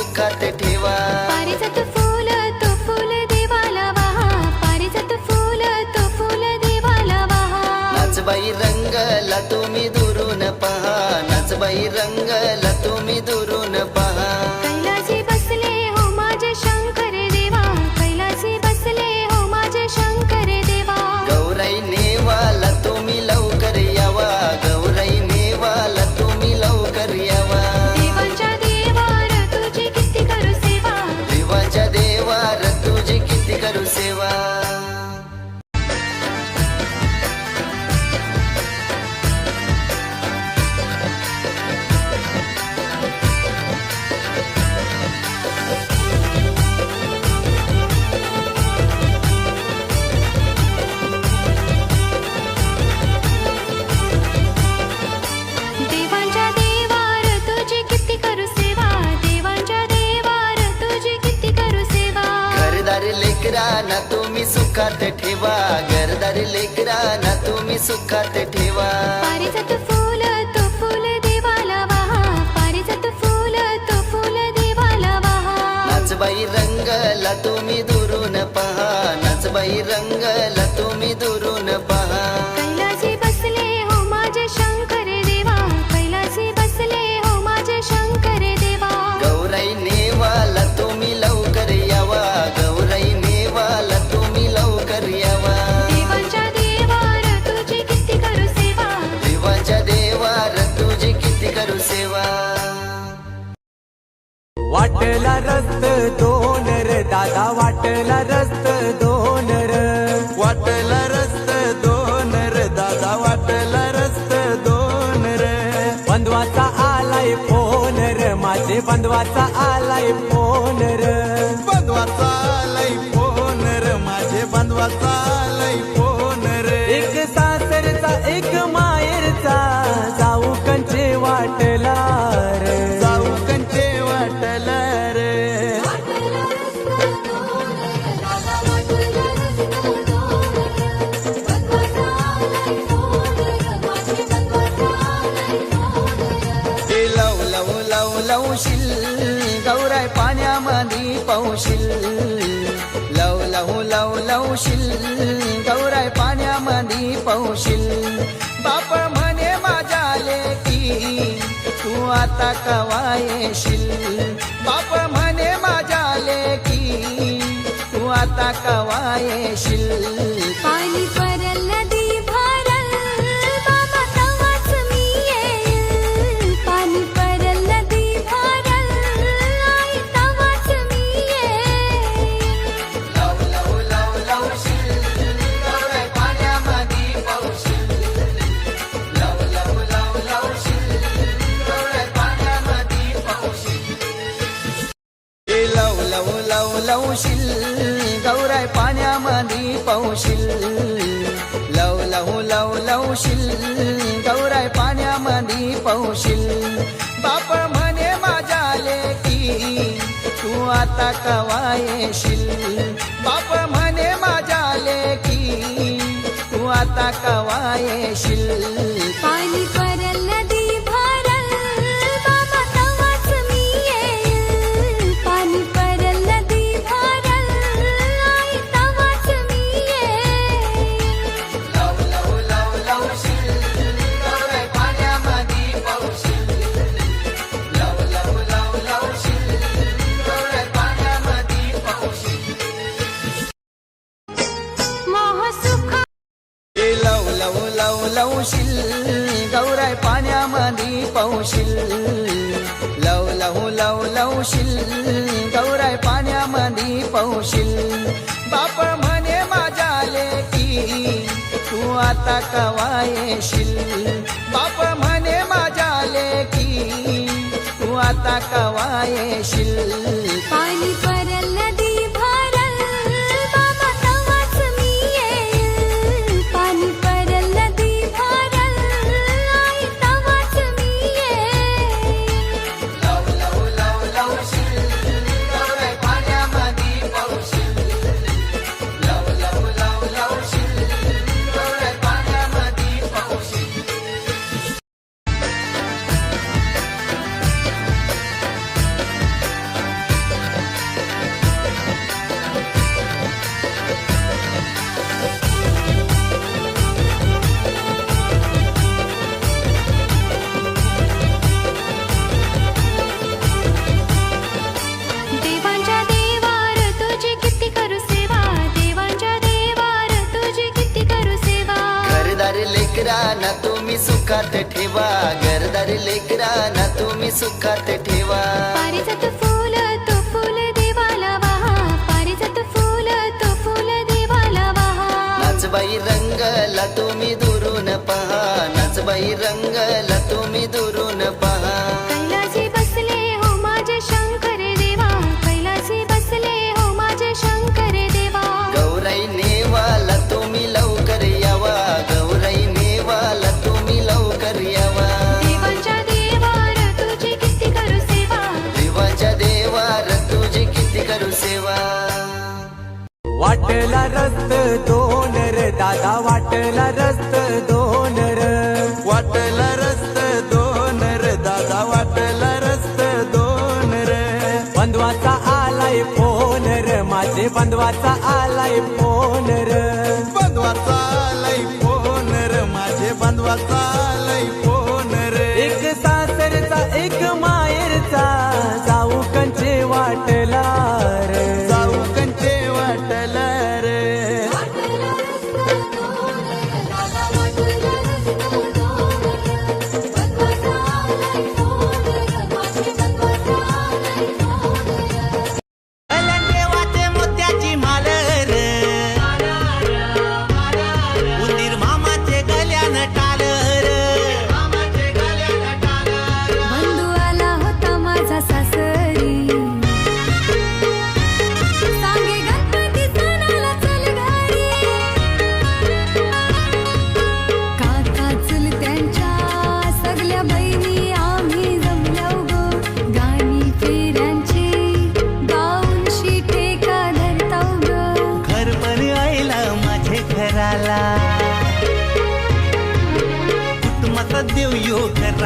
सुखात ठेवा. पारिजात फूल तो फूल देवाला वाहा. पारिजात फूल तो फूल देवाला वाहा. नाचबाई रंगला तुम्ही दुरून पहा. नाचबाई रंगला तुम्ही दुरून सुखात ठेवा. पारिजात फूल तो फूल देवाला वाहा. पारिजात फूल तो फूल देवाला वाहा. नाचबाई रंगला तुम्ही दुरून पहा. नाचबाई रंगला तुम्ही वाटला रस्त दोन र. दादा वाटला रस्त दोन र. वाटला रस्त दोन र. दादा वाटला रस्त दोन र. बंधवाचा आलाय फोन र. माझे बंधवाचा आलाय फोन लवशील. लव लव लव लवशील. गौराय पाण्यामध्ये पौशील बाप म्हणे माझ्या लेकी तू आता कवा येशील? बाप म्हणे माझ्या लेकी तू आता कवा येशील? लव गौराय पाण्यामध्ये पावशील लव लव लव लवशील गौराय पाण्यामध्ये पावशील बाप म्हणे माझ्या लेकी तू आता कवा येशील? बाप म्हणे माझ्या लेकी तू आता कवा येशील? लव लव लवशील गौराय पाण्यामध्ये पौशील बाप म्हणे माझ्या लेकी तू आता कवा येशील? बाप म्हणे माझ्या लेकी तू आता कवा येशील? सुखात ठेवा. घरदारी लेकरांना तुम्ही सुखात ठेवा. पारिजात फूल तो फूल देवाला वाहा. पारिजात फूल तो फूल देवाला वाहा. नाचबाई रंगला तुम्ही दुरून पहा. नाचबाई रंगला तुम्ही दुरून पहा. वाटला रस्त दोन र दादा वाटला रस्त दोन र वाटला रस्त दोन र दादा वाटला रस्त दोन र बंधवाचा आलाय फोन र माझे बंधवाचा आलाय फोन र बंधवाचा आलाय फोन र माझे बंधवाचा आलाय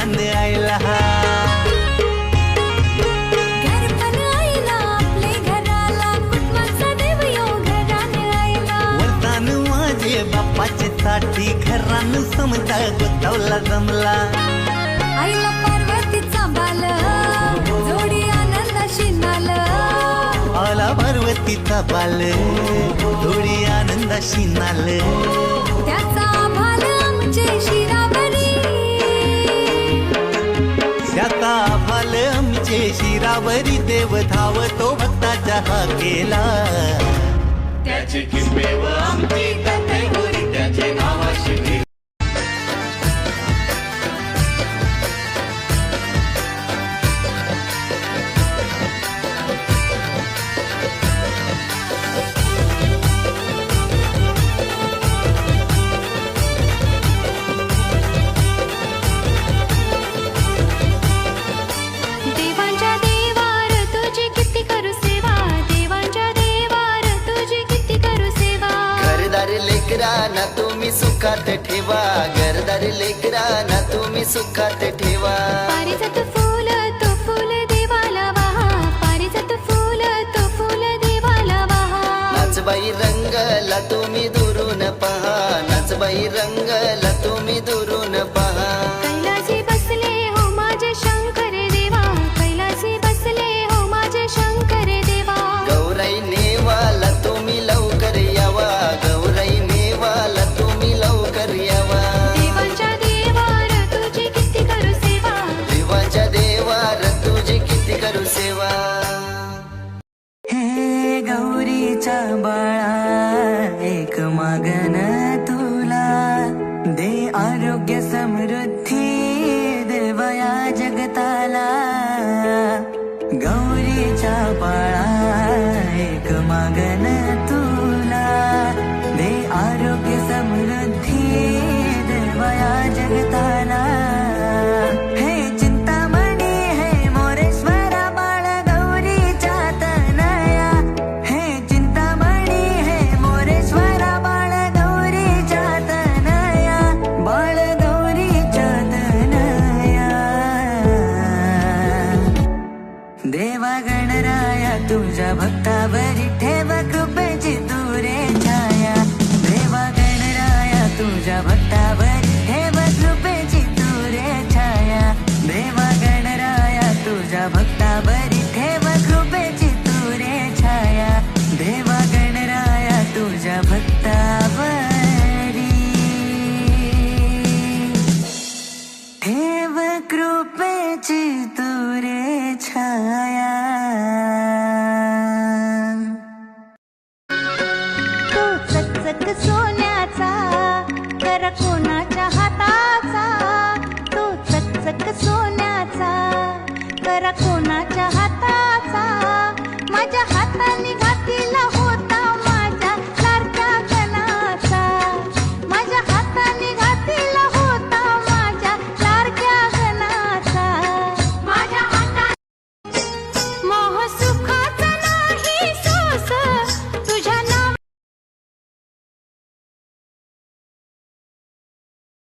घरान आयला घर पण आईला वरदान माझे बाप्पाचे साठी घरान समजा गोतावला जमला. आईला पार्वतीचा बाल जोडी आनंदाशी नाल. आला पार्वतीचा बाल थोडी आनंदाशी नाल. देव धावतो भक्ताच्या हा केला आमची लेकरांना तुम्ही सुखात ठेवा. घरदारी लेकरांना तुम्ही सुखात ठेवा. पारिजात फूल तो फूल देवाला वाहा. पारिजात फूल तो फूल देवाला वाहा. नाचबाई रंगला तुम्ही दुरून पहा. नाचबाई रंगला तुम्ही दुरून मागन तुला. दे आरोग्य समृद्धी. ठेव कृपेची तुरे छाया।